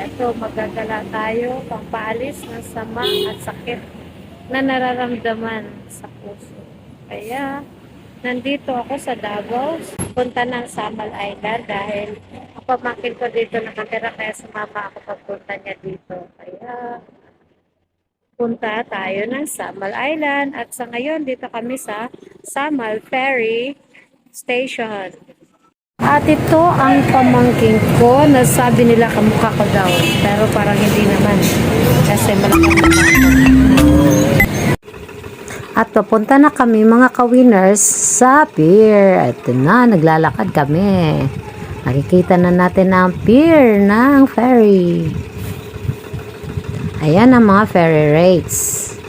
eto magagala tayo pampaalis ng sama at sakit na nararamdaman sa puso. Kaya, nandito ako sa Davao, punta ng Samal Island dahil ang ko dito nakatira kaya sumama ako pagpunta niya dito. Kaya, punta tayo ng Samal Island at sa ngayon dito kami sa Samal Ferry Station. At ito ang pamangking ko na sabi nila kamukha ko daw. Pero parang hindi naman. Kasi malaki At papunta na kami mga ka-winners sa pier. Ito na, naglalakad kami. Nakikita na natin ang pier ng ferry. Ayan ang mga ferry rates.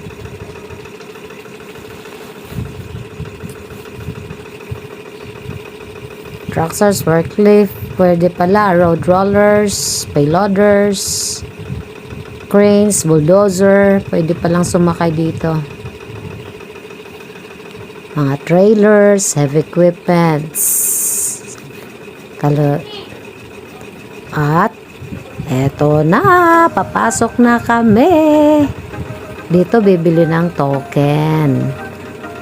Trucksters, forklift, pwede pala, road rollers, payloaders, cranes, bulldozer, pwede palang sumakay dito. Mga trailers, heavy equipments, kalo at eto na, papasok na kami. Dito bibili ng token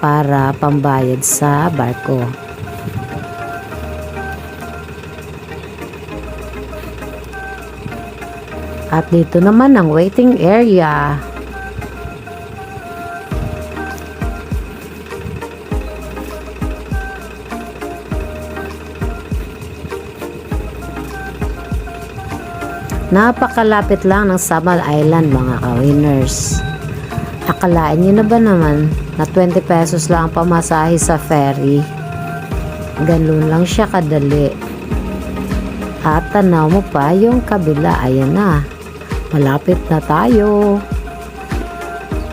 para pambayad sa barko. At dito naman ang waiting area. Napakalapit lang ng Samal Island mga ka-winners. Akalain nyo na ba naman na 20 pesos lang ang pamasahe sa ferry? Ganun lang siya kadali. At tanaw mo pa yung kabila. Ayan na. Malapit na tayo.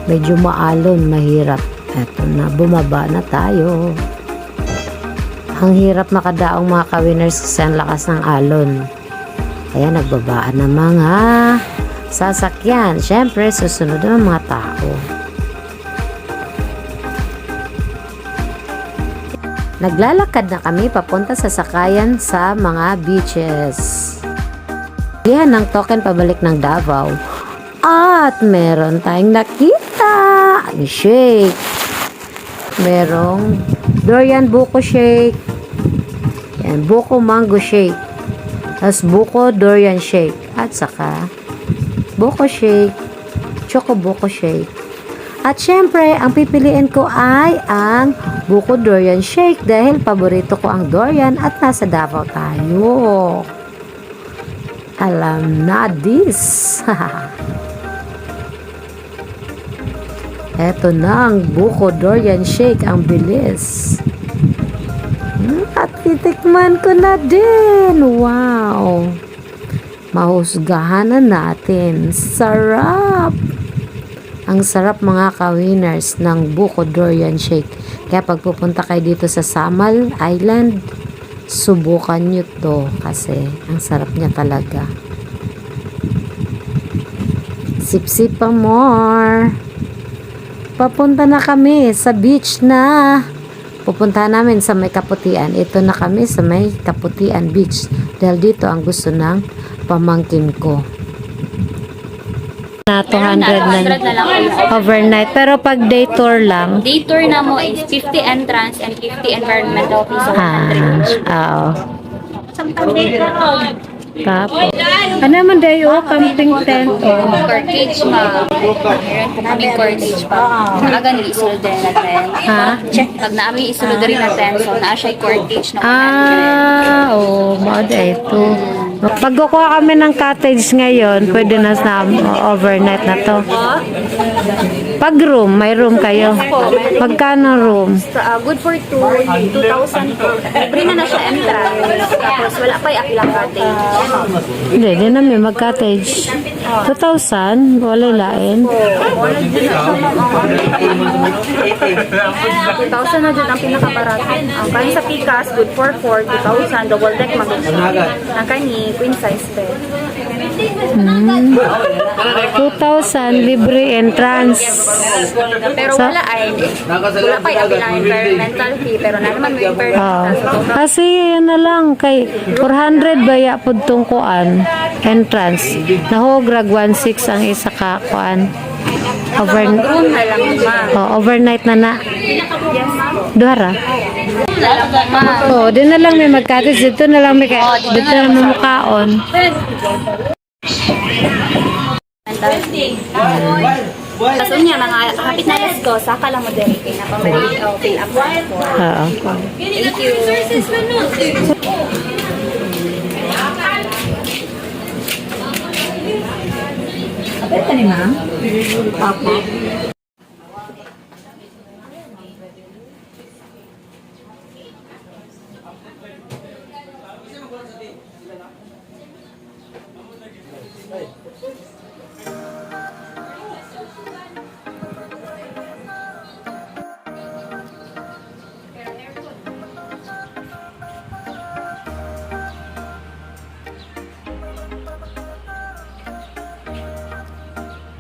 Medyo maalon, mahirap. Eto na, bumaba na tayo. Ang hirap makadaong mga ka-winners kasi ang lakas ng alon. Kaya nagbabaan ng mga sasakyan. Siyempre, susunod na mga tao. Naglalakad na kami papunta sa sakayan sa mga beaches. Yan ang token pabalik ng Davao. At meron tayong nakita. Shake. Merong Dorian Buko Shake. Yan, Buko Mango Shake. Tapos Buko Dorian Shake. At saka Buko Shake. Choco Buko Shake. At syempre, ang pipiliin ko ay ang Buko Dorian Shake dahil paborito ko ang durian at nasa Davao tayo. Alam na this. Eto na ang Buko Dorian Shake, ang bilis. At titikman ko na din. Wow. Mahusgahan na natin. Sarap. Ang sarap mga ka-winners ng Buko Dorian Shake. Kaya pag pupunta kayo dito sa Samal Island, subukan nyo to kasi ang sarap niya talaga. Sip-sip pa more. Papunta na kami sa beach na. Pupunta namin sa may kaputian. Ito na kami sa may kaputian beach. Dahil dito ang gusto ng pamangkin ko. Na 200 na, 200 na lang overnight. Pero pag day tour lang, Day tour na mo is 50 entrance and 50 environmental fee. So, 100 ah, oo. Sometimes day tour. Tapos, ano naman day oh, camping tent oh. Corkage ma. Meron po kami corkage pa. Aga ni isulod din na tent. Ha? Check. Pag naami isulod rin na tent, so naa siya corkage na 100. Ah, oo, oh, mga ito. Pag kukuha kami ng cottage ngayon, pwede na sa overnight na to. Pag room, may room kayo. Magkano room? Uh, good for 2, 2,000 po. Libre na na siya entrance. Tapos wala pa yung akilang cottage. Hindi, di na may mag-cottage. 2,000? Wala lain. 2,000 na dyan ang pinakabarat. Ang kanin sa Picas, good for 4, 2,000. Double deck mag Ang kani, queen size bed. Hmm. 2,000 libre entrance. Pero Sa- wala ay, wala pa yung environmental fee, pero na naman may environmental. So, total Kasi yan na lang kay 400 baya pud tong kuan entrance. Nahugrag 16 ang isa ka kuan. Over oh, overnight na na. Yes, ma'am. Duha ra. Room na lang ma. Oh, di na lang may magkatis dito na lang may ka- dito na lang may mukaon. Tapos unya, mga hapit na alas ko, saka lang mo din pinapamali o fill up ko. Oo. Thank you. Apa ni ma'am? Opo.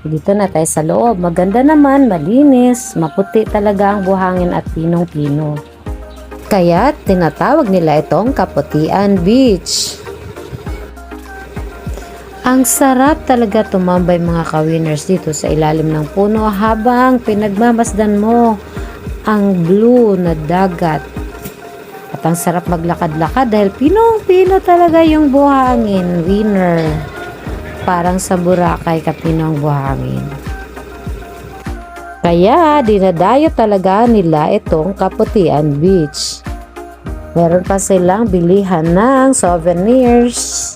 Dito na tayo sa loob. Maganda naman, malinis, maputi talaga ang buhangin at pinong-pino. Kaya tinatawag nila itong Kaputian Beach. Ang sarap talaga tumambay mga ka-winners dito sa ilalim ng puno habang pinagmamasdan mo ang blue na dagat. At ang sarap maglakad-lakad dahil pinong-pino talaga yung buhangin, winner. Parang sa Boracay kapino ang buhangin. Kaya dinadayo talaga nila itong Kaputian Beach. Meron pa silang bilihan ng souvenirs.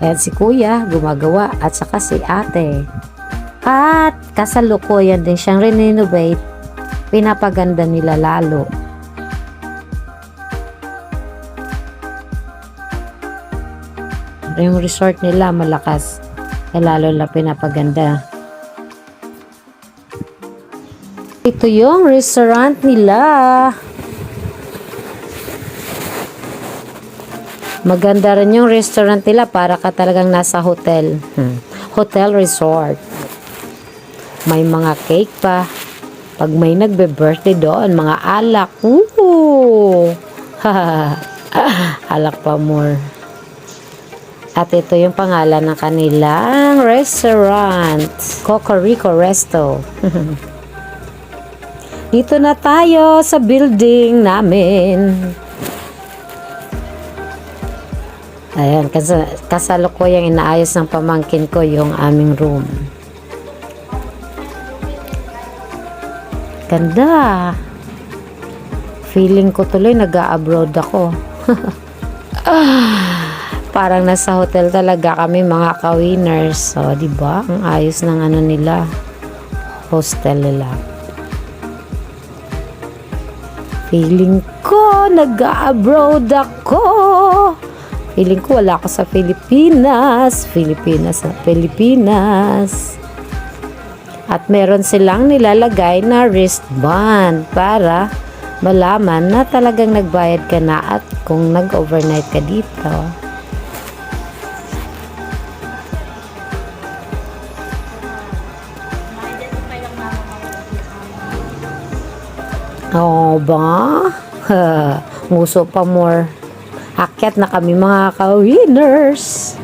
Ayan si kuya, gumagawa, at saka si ate. At kasalukuyan din siyang renovate. Pinapaganda nila lalo. Yung resort nila malakas. Kaya lalo na pinapaganda. Ito yung restaurant nila. Maganda rin yung restaurant nila para ka talagang nasa hotel. Hmm. Hotel resort. May mga cake pa. Pag may nagbe-birthday doon, mga alak. Ooh! alak pa more. At ito yung pangalan ng kanilang restaurant. Cocorico Resto. Dito na tayo sa building namin. Ayan, kas kasalukuyang inaayos ng pamangkin ko yung aming room. Ganda. Feeling ko tuloy nag-abroad ako. Parang nasa hotel talaga kami mga ka-winners. So, di ba? Ang ayos ng ano nila. Hostel nila. Feeling ko nag-abroad ako. Feeling ko wala ako sa Pilipinas. Pilipinas sa Pilipinas. At meron silang nilalagay na wristband para malaman na talagang nagbayad ka na at kung nag-overnight ka dito. Oo ba? Nguso pa more. Akyat na kami mga ka-winners.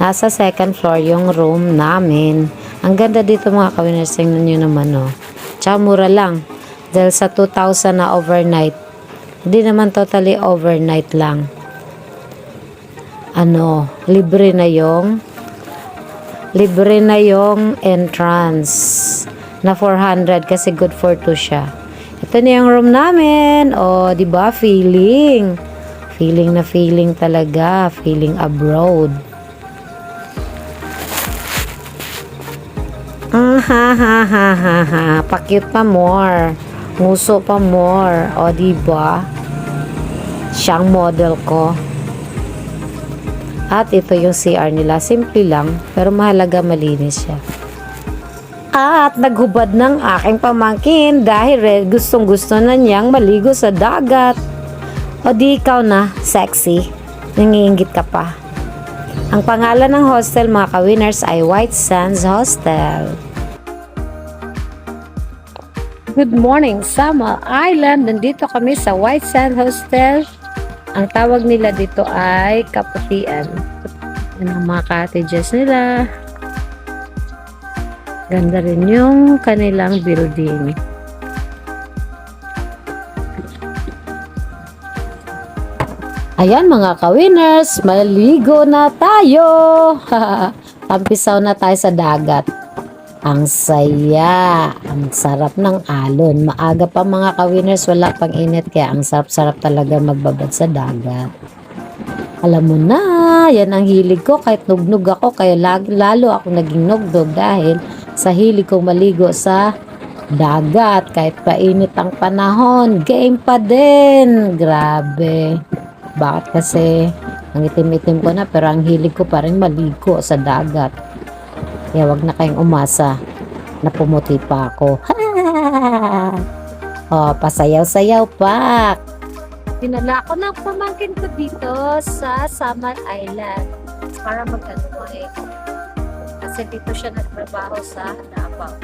Nasa second floor yung room namin. Ang ganda dito mga ka-winners. Tingnan nyo naman oh. Tsaka mura lang. Dahil sa 2,000 na overnight. Hindi naman totally overnight lang. Ano, libre na yung libre na yung entrance na 400 kasi good for two siya. Ito na yung room namin. O, di ba feeling. Feeling na feeling talaga. Feeling abroad. Ah, ha, ha, ha, ha, ha. Pakit pa more. Nguso pa more. O, di ba? Siyang model ko. At ito yung CR nila. Simple lang, pero mahalaga malinis siya. At naghubad ng aking pamangkin dahil red gustong gusto na niyang maligo sa dagat. O di ikaw na, sexy. Nangiingit ka pa. Ang pangalan ng hostel mga ka-winners ay White Sands Hostel. Good morning, Sama Island. Nandito kami sa White Sand Hostel. Ang tawag nila dito ay Kaputian. Yan ang mga cottages nila. Ganda rin yung kanilang building. Ayan mga ka-winners, maligo na tayo. Tampisaw na tayo sa dagat. Ang saya, ang sarap ng alon. Maaga pa mga ka-winners, wala pang init kaya ang sarap-sarap talaga magbabad sa dagat. Alam mo na, yan ang hilig ko. Kahit nugnog ako, kaya lalo ako naging nugnog dahil sa hilig kong maligo sa dagat. Kahit painit ang panahon, game pa din. Grabe. Bakit kasi ang itim-itim ko na pero ang hilig ko pa rin maligo sa dagat. Kaya wag na kayong umasa na pumuti pa ako. oh, pasayaw-sayaw pa. Dinala ko ng pamangkin ko dito sa Samar Island para mag-ano Kasi dito siya nagtrabaho sa Davao.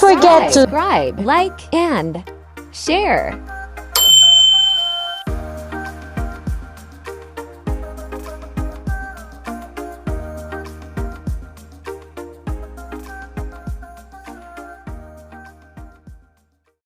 Forget to subscribe, like, and share.